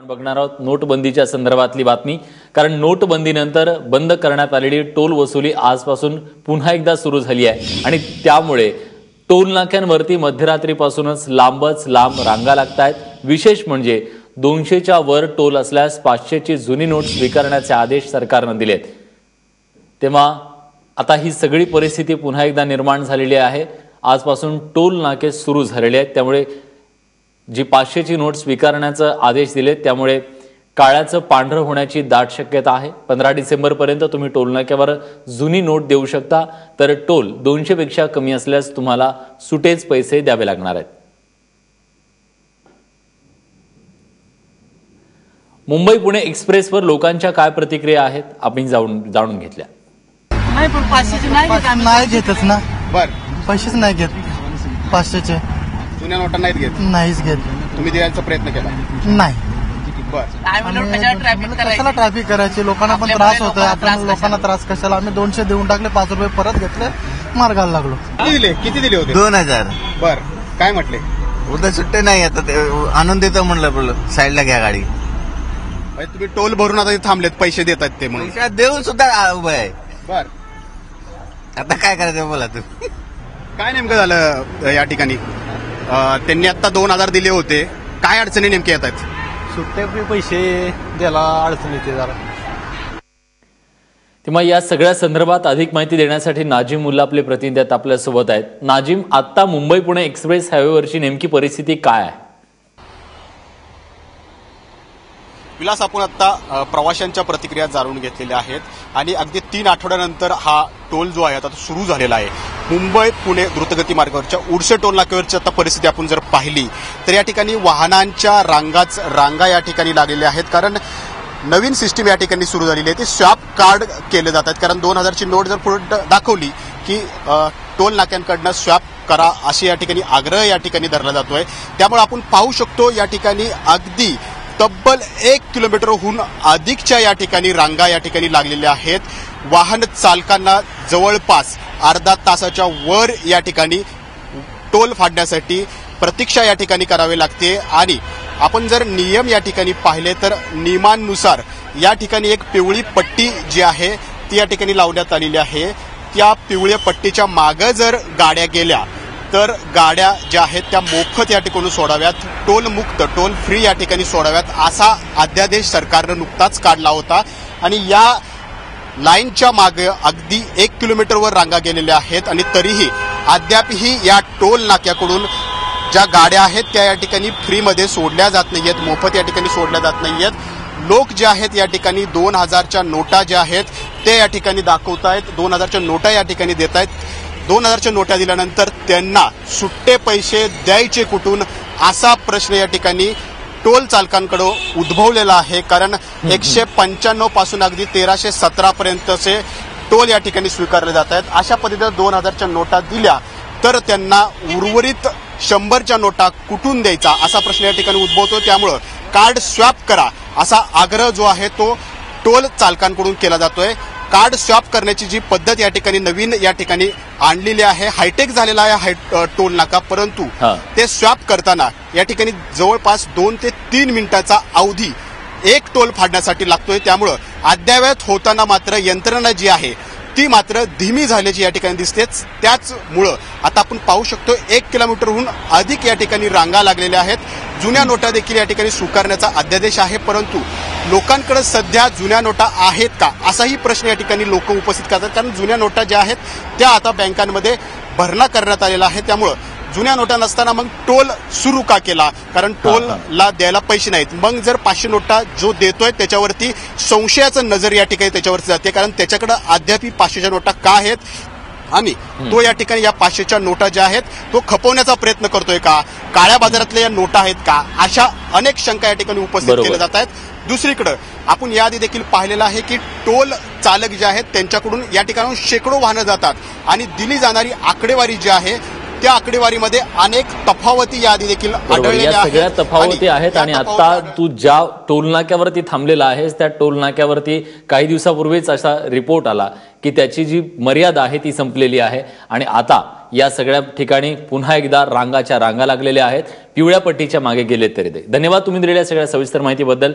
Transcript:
आपण बघणार आहोत नोटबंदीच्या संदर्भातली बातमी. कारण नोटबंदीनंतर बंद करण्यात आलेली टोल वसुली आजपासून पुन्हा एकदा सुरू झाली आहे. आणि त्यामुळे टोल नाक्यांवरती मध्यरात्रीपासूनच लांबच लांब रांगा लागत आहेत विशेष म्हणजे दोनशेच्या वर टोल असल्यास पाचशेची जुनी नोट स्वीकारण्याचे आदेश सरकारनं दिलेत. तेव्हा आता ही सगळी परिस्थिती पुन्हा एकदा निर्माण झालेली आहे. आजपासून टोल नाके सुरू झालेले आहेत. त्यामुळे जी पाचशेची नोट स्वीकारण्याचा आदेश दिलेत त्यामुळे काळ्याचं पांढरं होण्याची दाट शक्यता आहे. पंधरा डिसेंबरपर्यंत तुम्ही टोल नाक्यावर जुनी नोट देऊ शकता तर टोल दोनशे पेक्षा कमी असल्यास तुम्हाला सुटेच पैसे द्यावे लागणार आहेत. मुंबई पुणे एक्सप्रेसवर लोकांच्या काय प्रतिक्रिया आहेत आपण जाऊन जाणून घेतल्या. नाही पण पाचशेचे नाही घेत घेतच ना. बर. पैसेच नाही घेत. पाचशेचे. जुन्या नोटा नाहीत घेत? नाहीच घेत. तुम्ही द्यायचा प्रयत्न केला? नाही. बर. काय म्हणलं कशाला ट्रॅफिक कशाला करायचं? ट्रॅफिक करायची? लोकांना पण त्रास होतोय. लोकांना आपण त्रास लोकांना त्रास कशाला? आम्ही दोनशे देऊन टाकले पाच रुपये परत घेतले मार्गाला लागलो. किती दिले? किती दिले होते? दोन हजार. बर. काय म्हटले? उद्या सुट्टे नाही आता ते आणून देतो म्हणलं बोललं. साईडला घ्या गाडी. म्हणजे तुम्ही टोल भरून आता इथे थांबलेत पैसे देत आहेत ते म्हणून. पैसा देऊन सुद्धा आ- उभं आहे. बर. आता काय करायचं बोला तू? काय नेमकं झालं अ, या ठिकाणी? त्यांनी आता दोन हजार दिले होते. काय अडचणी नेमक्या येत आहेत? सुट्टे पैसे द्यायला अडचण येते जरा. तेव्हा या सगळ्या संदर्भात अधिक माहिती देण्यासाठी नाजिम मुल्ला आपले प्रतिनिधी आहेत आपल्यासोबत आहेत. नाजिम आत्ता मुंबई पुणे एक्सप्रेस हायवेवरची नेमकी परिस्थिती काय आहे? विलास आपण आता अ, प्रवाशांच्या प्रतिक्रिया जाणून घेतलेल्या आहेत आणि अगदी तीन आठवड्यानंतर हा टोल जो आहे आता तो सुरू झालेला आहे. मुंबई पुणे द्रुतगती मार्गावरच्या उडसे टोल नाक्यावरची आता परिस्थिती आपण जर पाहिली तर या ठिकाणी वाहनांच्या रांगाच रांगा या ठिकाणी लागलेल्या आहेत. कारण नवीन सिस्टीम या ठिकाणी सुरू झालेली आहे. ते स्वॅप कार्ड केले जातात कारण दोन हजारची नोट जर पुढे दाखवली की टोल नाक्यांकडनं स्वॅप करा असे या ठिकाणी आग्रह या ठिकाणी धरला जातोय. त्यामुळे आपण पाहू शकतो या ठिकाणी अगदी तब्बल एक किलोमीटरहून अधिकच्या या ठिकाणी रांगा या ठिकाणी लागलेल्या आहेत. वाहन चालकांना जवळपास अर्धा तासाच्या वर या ठिकाणी टोल फाडण्यासाठी प्रतीक्षा या ठिकाणी करावी लागते. आणि आपण जर नियम या ठिकाणी पाहिले तर नियमांनुसार या ठिकाणी एक पिवळी पट्टी जी आहे ती या ठिकाणी लावण्यात आलेली आहे. त्या पिवळ्या पट्टीच्या मागं जर गाड्या गेल्या तर गाड्या ज्या आहेत त्या मोफत या ठिकाणी सोडाव्यात. टोल मुक्त टोल फ्री या ठिकाणी सोडाव्यात असा अध्यादेश सरकारनं नुकताच काढला होता. आणि या लाईनच्या मागे अगदी एक किलोमीटरवर रांगा गेलेल्या आहेत आणि तरीही अद्यापही या टोल नाक्याकडून ज्या गाड्या आहेत त्या या ठिकाणी फ्रीमध्ये सोडल्या जात नाहीयेत मोफत या ठिकाणी सोडल्या जात नाहीयेत. लोक जे आहेत या ठिकाणी दोन हजारच्या नोटा ज्या आहेत ते या ठिकाणी दाखवत आहेत दोन हजारच्या नोटा या ठिकाणी देत आहेत दोन हजारच्या नोटा दिल्यानंतर त्यांना सुट्टे पैसे द्यायचे कुठून? असा प्रश्न या ठिकाणी टोल चालकांकडे उद्भवलेला आहे कारण एकशे पंच्याण्णवपासून अगदी तेराशे सतरा पर्यंतचे टोल या ठिकाणी स्वीकारले जात आहेत. अशा पद्धतीने दोन हजारच्या नोटा दिल्या तर त्यांना उर्वरित शंभरच्या नोटा कुठून द्यायचा असा प्रश्न या ठिकाणी उद्भवतो. त्यामुळं कार्ड स्वॅप करा असा आग्रह जो आहे तो टोल चालकांकडून केला जातोय. कार्ड स्वॅप करण्याची जी पद्धत या ठिकाणी नवीन या ठिकाणी आणलेली आहे हायटेक झालेला आहे हाय टोल नाका परंतु. ते स्वॅप करताना या ठिकाणी जवळपास दोन ते तीन मिनिटाचा अवधी एक टोल फाडण्यासाठी लागतोय. त्यामुळं अद्ययावत होताना मात्र यंत्रणा जी आहे ती मात्र धीमी झाल्याची या ठिकाणी दिसतेच. त्याचमुळं आता आपण पाहू शकतो एक किलोमीटरहून अधिक या ठिकाणी रांगा लागलेल्या आहेत. जुन्या नोटा देखील या ठिकाणी स्वीकारण्याचा अध्यादेश आहे परंतु लोकांकडे सध्या जुन्या नोटा आहेत का? असाही प्रश्न या ठिकाणी लोक उपस्थित करतात. कारण जुन्या नोटा ज्या आहेत त्या आता बँकांमध्ये भरणा करण्यात आलेला आहे त्यामुळं जुन्या नोटा नसताना मग टोल सुरू का केला? कारण टोलला द्यायला पैसे नाहीत. मग जर पाचशे नोटा जो देतोय त्याच्यावरती संशयाचं नजर या ठिकाणी त्याच्यावरती जाते. कारण त्याच्याकडे अद्याप पाचशेच्या नोटा का आहेत? आणि तो या ठिकाणी या पाचशेच्या नोटा ज्या आहेत तो खपवण्याचा प्रयत्न करतोय का? काळ्या बाजारातल्या या नोटा आहेत का? अशा अनेक शंका या ठिकाणी उपस्थित. केल्या जात आहेत. दुसरीकडे आपण याआधी देखील पाहिलेलं आहे की टोल चालक जे आहेत त्यांच्याकडून या ठिकाणून शेकडो वाहनं जातात. आणि दिली जाणारी आकडेवारी जी आहे त्या आकडेवारीमध्ये अनेक तफावती याआधी देखील आढळलेल्या सगळ्या. तफावती आहेत आणि आता तू ज्या टोल नाक्यावरती थांबलेला आहेस त्या टोल नाक्यावरती काही दिवसापूर्वीच असा रिपोर्ट आला की त्याची जी मर्यादा आहे ती संपलेली आहे. आणि आता या सगळ्या ठिकाणी पुन्हा एकदा रांगाच्या रांगा लागलेल्या आहेत. पिवळ्या पट्टीच्या मागे गेलेत तरी ते. धन्यवाद तुम्ही दिलेल्या सगळ्या सविस्तर माहितीबद्दल.